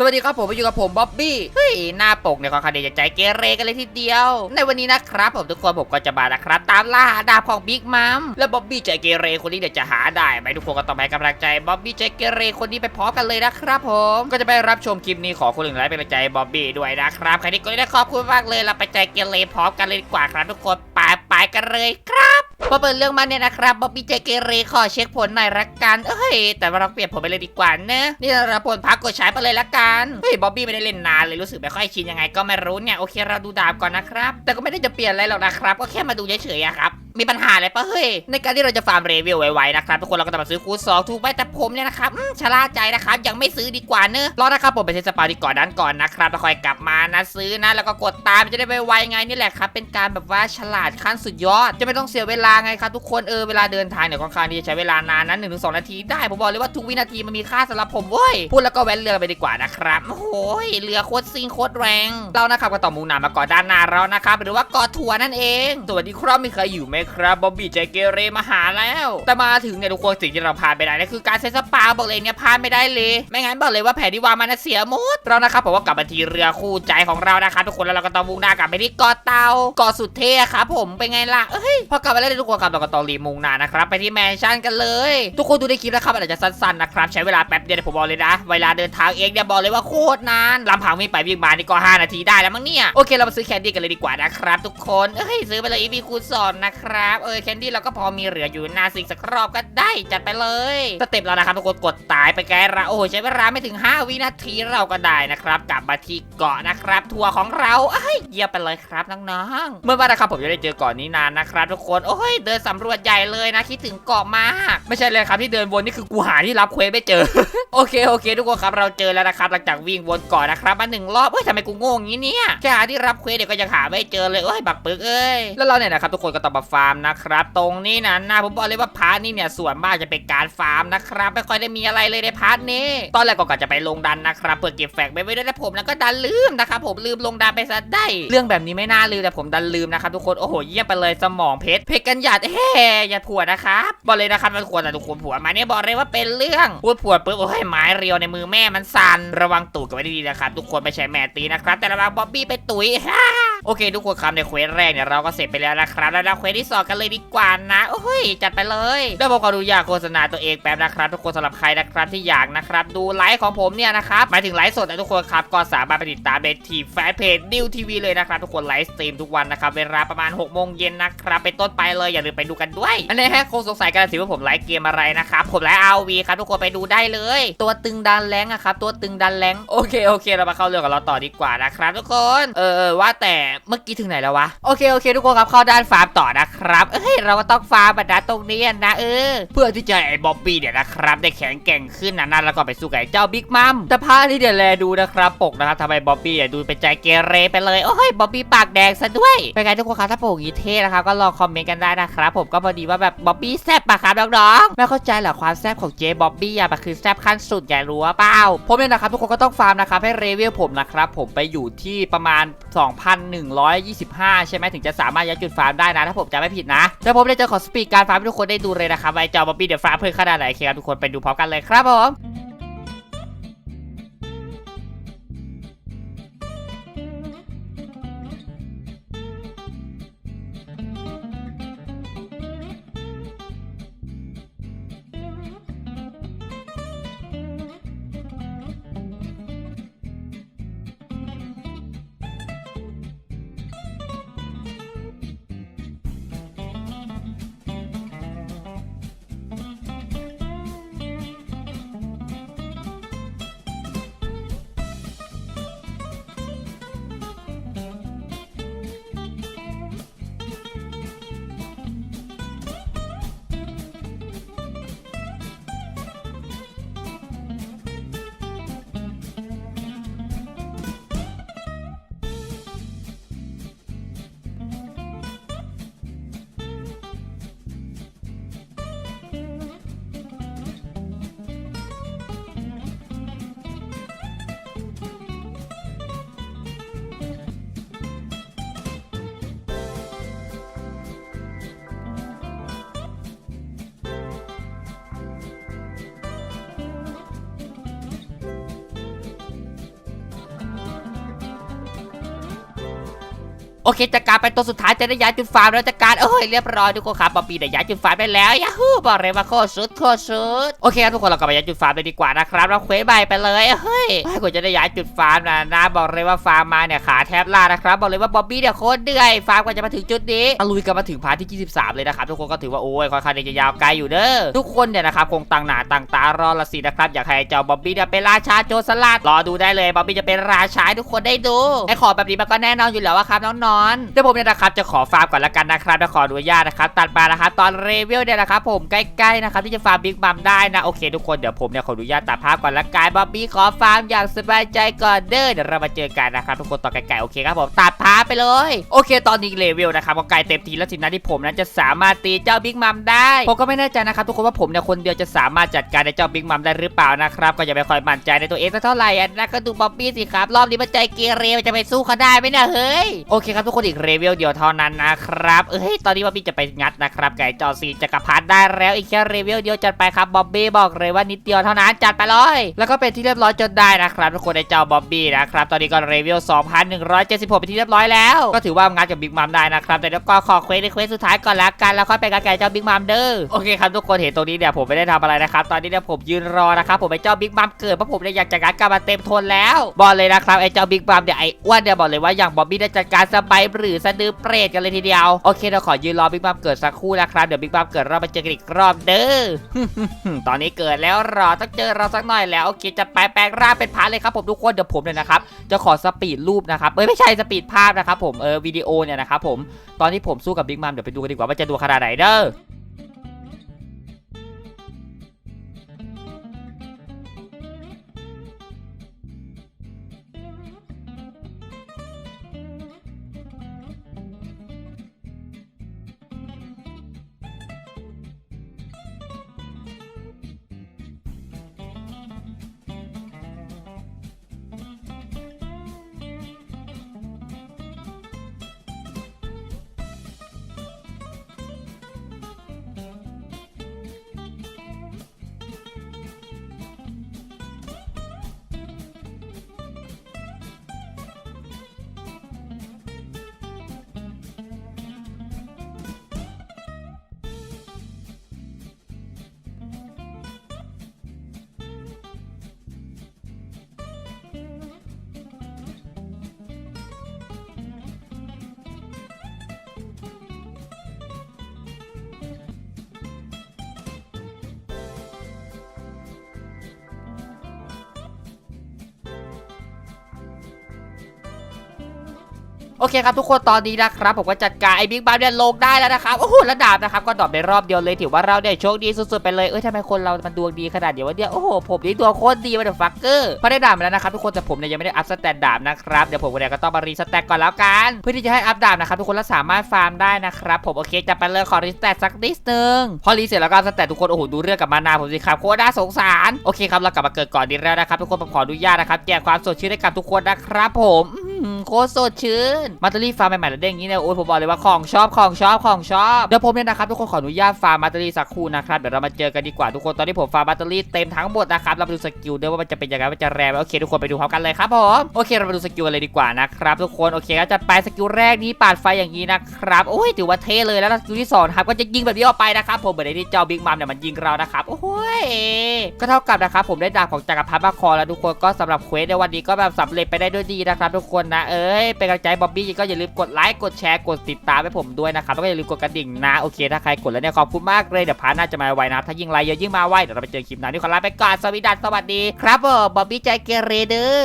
สวัสดีครับผมมาอยู่กับผมบ๊อบบี้ เฮ้ย หน้าปกเนี่ยค่อนข้างที่จะใจเกเรกันเลยทีเดียว ในวันนี้นะครับผมทุกคนผมก็จะมานะครับ ตามล่าหาดาบของบิ๊กมัม และบ๊อบบี้ใจเกเรคนนี้เดี๋ยวจะหาได้ไหมทุกคนก็ต้องไปให้กำลังใจบ๊อบบี้ใจเกเรคนนี้ไปพร้อมกันเลยนะครับผม ก็จะไปรับชมคลิปนี้ขอคนหนึ่งไลค์เป็นกำลังใจบ๊อบบี้ด้วยนะครับใครที่กดได้ขอบคุณมากเลยเราไปใจเกเรพร้อมกันเลยดีกว่าครับทุกคนไปไปกันเลย พอเปิดเรื่องมาเนี่ยนะครับบ๊อบบี้ใจเกเรขอเช็คผลหน่อยละกันเอ้ยแต่ว่าเราเปลี่ยนผลไปเลยดีกว่านะนี่เราผลพักกดใช้ไปเลยละกันเฮ้ยบ๊อบบี้ไม่ได้เล่นนานเลยรู้สึกไม่ค่อยชินยังไงก็ไม่รู้เนี่ยโอเคเราดูดาบก่อนนะครับแต่ก็ไม่ได้จะเปลี่ยนอะไรหรอกนะครับก็แค่มาดูเฉยๆครับ มีปัญหาอะไรปะเฮ้ย ในการที่เราจะฟาร์มเรเวลไวๆนะครับทุกคนเราก็ต้องมาซื้อคูณสองถูกไหมแต่ผมเนี่ยนะครับอืมชะล่าใจนะครับยังไม่ซื้อดีกว่าเนอะรอนะครับผมไปเทสปาที่ก่อนนั้นก่อนนะครับแล้วค่อยกลับมานะซื้อนะแล้วก็กดตามจะได้ไวๆไงนี่แหละครับเป็นการแบบว่าฉลาดขั้นสุดยอด จะไม่ต้องเสียเวลาไงครับทุกคนเออเวลาเดินทางเนี่ยค่อนข้างที่จะใช้เวลานานนั้นหนึ่งถึงสองนาทีได้ผมบอกเลยว่าทุกวินาทีมันมีค่าสำหรับผมเว้ยพูดแล้วก็แว้นเรือไปดีกว่านะครับโอ้โหเรือโคตรซิงโคตรแรงเรานะครับก็ต่อมุ่งหน้ามาเกาะด้านหน้าเรานะครับหรือว่าเกาะทัวนั่นเองสวัสดีครับมีใครอยู่ไหมครับบ๊อบบี้ใจเกเรมาหาแล้ว แต่มาถึงเนี่ยทุกคนสิ่งที่เราพลาดไม่ได้นั่นคือการเซ็นสปาบอกเลยเนี่ยพลาดไม่ได้เลย ไม่งั้นบอกเลยว่าแผนที่วางมานเสียหมดเรานะครับผมว่ากลับมาทีเรือคู่ใจของเรานะครับทุกคนแล้วเราก็ต้องมุ่งหน้ากลับไปที่เกาะเตาเกาะสุดเท่ครับผมเป็นไงล่ะเอ้ยพอกลับมาแล้วทุกคนครับเราก็ต้องรีมุ่งหน้านะครับไปที่แมนชั่นกันเลย ทุกคนดูในคลิปนะครับอาจจะสั้นๆนะครับใช้เวลาแป๊บเดียวเดี๋ยวผมบอกเลยนะ เวลาเดินทางเองเนี่ยบอกเลยว่าโคตรนานลำพังวิ่งไปวิ่งมานี่ก็ 5 นาทีได้แล้วมั้งเนี่ยโอเคเรามาซื้อแคนดี้กันเลยดีกว่านะครับทุกคนเอ้ยซื้อไปเลยอีพีคูณสองนะครับเออแคนดี้เราก็พอมีเหลืออยู่นาสิงสักรอบก็ได้จัดไปเลยสเต็ปเรานะครับทุกคนกดตายไปไกลละโอ้ใช้เวลาไม่ถึง 5 วินาทีเราก็ได้นะครับกลับมาที่เกาะนะครับ ทัวร์ของเราเอ้ยเยี่ยมไปเลยครับน้องๆเมื่อวานนะครับผมจะได้เจอเกาะนี้นานนะครับ ทุกคนโอ้ยเดินสำรวจใหญ่เลยนะคิดถึงเกาะมาก ไม่ใช่เลยครับที่เดินวนนี่คือกูหาที่รับเควสไม่เจอโอเคโอเค ทุกคนครับเราเจอแล้วนะครับหลังจากวิ่งวนเก่อนนะครับมาหนึ่งรอบเฮ้ยทำไมกูโง่อย่างนี้เนี่ยแค่หาที่รับเควสเดี๋ยวก็ยังหาไม่เจอเลยเอ้ยบักปึกเอ้ยแล้วเราเนี่ยนะครับทุกคนก็ต้องมาฟาร์มนะครับ ตรงนี้นะนะผมบอกเลยว่าพาร์ทนี้เนี่ยส่วนมากจะเป็นการฟาร์มนะครับ ไม่ค่อยได้มีอะไรเลยในพาร์ทนี้ ตอนแรกก็กะจะไปลงดันนะครับเพื่อเก็บแฟกไว้ไว้ด้วยแต่ผมแล้วก็ดันลืมนะครับผมลืมลงดันไปซะได้ เรื่องแบบนี้ไม่น่าลืมแต่ผมดันลืมนะครับทุกคนโอ้โหเยี่ยมไปเลยสมองเพชรเพชรกันหยาดเฮ้อย่าผัวนะครับบอกเลยนะครับมันควรแต่ทุกคนผัวมาเนี่ยบอกเลยว่าเป็นเรื่องพูดผัวปุ๊บโอ้ยไม้เรียวในมือแม่มันสั่นระวังตูดกันไว้ดีๆนะครับทุกคนไม่ใช่แม่ตีนะครับแต่ระวังบ๊อบบี้ไปตุ๋ย โอเค ทุกคนครับในเควสแรกเนี่ยเราก็เสร็จไปแล้วนะครับแล้วเราเควสที่สองกันเลยดีกว่านะโอ้ยจัดไปเลยเดี๋ยวผมขอดูอยากโฆษณาตัวเองแป๊บนะครับทุกคนสำหรับใครนะครับที่อยากนะครับดูไลฟ์ของผมเนี่ยนะครับหมายถึงไลฟ์สดนะทุกคนครับก็สามารถไปติดตามในทีแฟนเพจดิวทีวีเลยนะครับทุกคนไลฟ์สตรีมทุกวันนะครับเวลาประมาณ6กโมงเย็นนะครับเป็นต้นไปเลยอย่าลืมไปดูกันด้วย อันนี้แค่คงสงสัยกันสิว่าผมไลฟ์เกมอะไรนะครับผมไลฟ์อาวีครับทุกคนไปดูได้เลย ตัวตึงดันแรงอะครับตัวตึงดันแรงโอเคโอเคเรามาเข้าเรื่องกับเราต่อดีกว่านะครับทุกคนเออว่าแต่เมื่อกี้ถึงไหนแล้ววะ โอเคโอเค ทุกคนครับเข้าด้านฟาร์มต่อนะครับ เอ้ยเราก็ต้องฟาร์มบัดนะตรงนี้นะเออ เพื่อที่จะให้ไอ้บ๊อบบี้เนี่ยนะครับได้แข็งแกร่งขึ้นนะนั่นแล้วก็ไปสู้กับไอ้เจ้าบิ๊กมัมแต่พาที่เดี๋ยวแลดูนะครับปกนะครับทำไมบ๊อบบี้เนี่ยดูเป็นใจเกเรไปเลยโอ้ยบ๊อบบี้ปากแดงซะด้วยเป็นไงทุกคนครับถ้าปกอย่างนี้เท่นะครับก็ลองคอมเมนต์กันได้นะครับผมก็พอดีว่าแบบบ๊อบบี้แซ่บปะครับน้องๆไม่เข้าใจเหรอความแซ่บของเจ๊บ๊อบบี้อะมันคือแซ่บขั้นสุดอยากรู้ว่าเปล่าผมเนี่ยนะครับทุกคนก็ต้องฟาร์มนะครับให้เรเวลผมนะครับผมไปอยู่ที่ประมาณ125 ใช่ไหมถึงจะสามารถยัดจุดฟาร์มได้นะ ถ้าผมจำไม่ผิดนะแล้วผมได้จะขอสปีดการฟาร์มให้ทุกคนได้ดูเลยนะครับไอจอบ๊อบบี้เดี๋ยวฟาร์มเพิ่มขนาดไหนโอเคครับทุกคนไปดูพร้อมกันเลยครับผม โอเคจัดการไปตัวสุดท้ายจะได้ย้ายจุดฟาร์มแล้วจัดการเอ้ยเรียบร้อยทุกคนครับบ๊อบบี้ได้ย้ายจุดฟาร์มไปแล้วยาฮูบอกเลยว่าโคตรสุดโคตรสุดโอเคครับทุกคนเราก็ไปย้ายจุดฟาร์มเลยดีกว่านะครับเราเควสใบไปเลยเฮ้ยให้กูจะได้ย้ายจุดฟาร์มนะนะบอกเลยว่าฟาร์มมาเนี่ยขาแทบลานะครับบอกเลยว่าบ๊อบบี้เนี่ยโคตรเหนื่อยฟาร์มกว่าจะมาถึงจุดนี้ลุยกันมาถึงพาร์ทที่ 23 เลยนะครับทุกคนก็ถือว่าโอ้ยค่อนข้างจะยาวไกลอยู่เด้อทุกคนเนี่ยนะครับคงตั้งหน้าตั้งตารอละสินะครับอยากให้เจ้าบอบบี้เนี่ยเป็นราชาโจรสลัดรอดูได้เลยบอบบี้จะเป็นราชาทุกคนได้ดูไอ้ขอแบบนี้มันก็แน่นอนอยู่แล้วว่าครับน้องๆเดี๋ยวผมเนี่ยนะครับจะขอฟาร์มก่อนละกันนะครับจะขออนุญาตนะครับตัดมานะครับตอนเรเวลเนี่ยนะครับผมใกล้ๆนะครับที่จะฟาร์มบิ๊กบัมได้นะโอเคทุกคนเดี๋ยวผมเนี่ยขออนุญาตตัดภาพก่อนละกันบ๊อบบี้ขอฟาร์มอย่างสบายใจก่อนเด้อเดี๋ยวเรามาเจอกันนะครับทุกคนต่อไกลๆโอเคครับผมตัดภาพไปเลยโอเค ตอนนี้เลเวลนะครับก็ใกล้เต็มทีแล้วสินะที่ผมนั้นจะสามารถตีเจ้าบิ๊กมัมได้ผมก็ไม่แน่ใจนะครับทุกคนว่าผมเนี่ยคนเดียวจะสามารถจัดการในเจ้าบิ๊กมัมได้หรือเปล่านะครับก็อย่าไปคอยมั่นใจในตัวเองสักเท่าไหร่นะก็ดูบ๊อบบี้สิครับรอบนี้มันใจเกเรมันจะไปสู้เขาได้ไหมนี่ยเฮ้ยโอเคครับทุกคนอีกเลเวลเดียวเท่านั้นนะครับเอ้ยตอนนี้บ๊อบบี้จะไปงัดนะครับไก่จอซีจักรพรรดิได้แล้วอีกแค่เลเวลเดียวจัดไปครับบ๊อบบี้บอกเลยว่านิดเดียวเท่านั้นจัดไปเลยแล้วก็เป็นที่เรียบร้อยจนได้นะครับทุกคนในเจ้าบ๊อบบี้นะครับตอนนี้ก็เลเวล2,176เป็นที่เรียบร้อยแล้ว ก็ถือว่างัดกับบิ๊กมัมได้นะครับแต่เดี๋ยวก็ขอเควสในเควสสุดท้ายก่อนละกันแล้วค่อยไปกับไก่เจ้าบิ๊กมัมเด้อโอเคครับทุกคนเห็นตรงนี้เนี่ยผมไม่ได้ทำอะไรนะครับตอนนี้เนี่ยผมยืนรอนะครับผมไอ้เจ้าบิ๊กมัมเกิดเพราะผมเนี่ยอยากจะงัดกลับมาเต็มทนแล้วบอกเลยนะครับไอ้เจ้าบิ๊กมัมเนี่ยไอ้อ้วนเนี่ยบอกเลยว่าอย่างบ๊อบบี้ได้จัดการไบายหรือสะดือเปรตกันเลยทีเดียว โอเคเราขอยืนรอบิ๊กมัมเกิดสักครู่นะครับ เดี๋ยวบิ๊กมัมเกิดเราไปเจอกันอีกรอบเด้อ ตอนนี้เกิดแล้วรอต้องเจอเราสักหน่อยแล้วโอเคจะไปแปลงร่างเป็นพาร์ทเลยครับผมทุกคนเดี๋ยวผมเลยนะครับจะขอสปีดรูปนะครับเอ้ยไม่ใช่สปีดภาพนะครับผมเออวิดีโอเนี่ยนะครับผมตอนที่ผมสู้กับบิ๊กมัมเดี๋ยวไปดูกันดีกว่าว่าจะดูขนาดไหนเด้อ โอเคครับทุกคนตอนนี้นะครับผมก็จัดการไอ้บิ๊กบัมเนี่ยลงได้แล้วนะครับโอ้โหระดับนะครับก็ดรอปในรอบเดียวเลยถือว่าเราเนี่ยโชคดีสุดๆไปเลยเอ้ยทำไมคนเรามันดวงดีขนาดเดียววะเนี่ยโอ้โหผมนี่ดวงโคตรดีมาเดอะฟักเกอร์พอได้ดาบมาแล้วนะครับทุกคนแต่ผมเนี่ยยังไม่ได้อัพสแตนดาบนะครับเดี๋ยวผมเนี่ยก็ต้องมารีสแตทก่อนแล้วกันเพื่อที่จะให้อัพดาบนะครับทุกคนแล้วสามารถฟาร์มได้นะครับผมโอเคจะไปเลยขอรีสแตทสักนิดนึงพอรีเสร็จแล้วก็สแตททุกคนโอ้โหดูเรื่องกับมานาผมสิครับโคตรน่าสงสารโอเคครับเรากลับมาเกิดก่อนดีแล้วนะครับทุกคนผมขออนุญาตนะครับแจกความสดชื่นให้กับทุกคนนะครับผมโคตรสดชื่นมาตอรี่ฟาร์มใหม่ๆแล้วเด้งงนี้เนี่ยโอ้ยผมบอกเลยว่าของชอบของชอบของชอบเดี๋ยวผมเนี่ยนะครับทุกคนขออนุญาตฟาร์มมาตอรี่สักครู่นะครับเดี๋ยวเรามาเจอกันดีกว่าทุกคนตอนนี้ผมฟาร์มมาตอรี่เต็มทั้งหมดนะครับเราไปดูสกิลด้วยว่ามันจะเป็นยังไงมันจะแรงไหมโอเคทุกคนไปดูพร้อมกันเลยครับผมโอเคเราไปดูสกิลกันเลยดีกว่านะครับทุกคนโอเคก็จะไปสกิลแรกนี้ปาดไฟอย่างนี้นะครับโอ้ยถือว่าเท่เลยแล้วสกิลที่สองครับก็จะยิงแบบนี้ออกไปนะครับผมเหมือนในที่เจ้าบิ๊กมัมเนี่ยมันยิงเรานะครับโอ้ยก็เท่ากับนะครับผมได้ดาบของจักรพรรดิมาคอแล้วทุกคนก็สำหรับเควสในวันนี้ก็แบบสำเร็จไปได้ด้วยดีนะครับทุกคนนะ เอ้ย เป็นกำลังใจบ๊อบบี้ก็อย่าลืมกดไลค์ กดแชร์ กดติดตามให้ผมด้วยนะครับ แล้วก็อย่าลืมกดกระดิ่งนะ โอเค ถ้าใครกดแล้วเนี่ยขอบคุณมากเลย เดี๋ยวพาร์ทหน้าจะมาไวนะ ถ้ายิ่งไลค์เยอะยิ่งมาไว เดี๋ยวเราไปเจอคลิปหน้าที่ขอลาไปก่อน สวัสดีครับบ๊อบบี้ใจเกเรเด้อ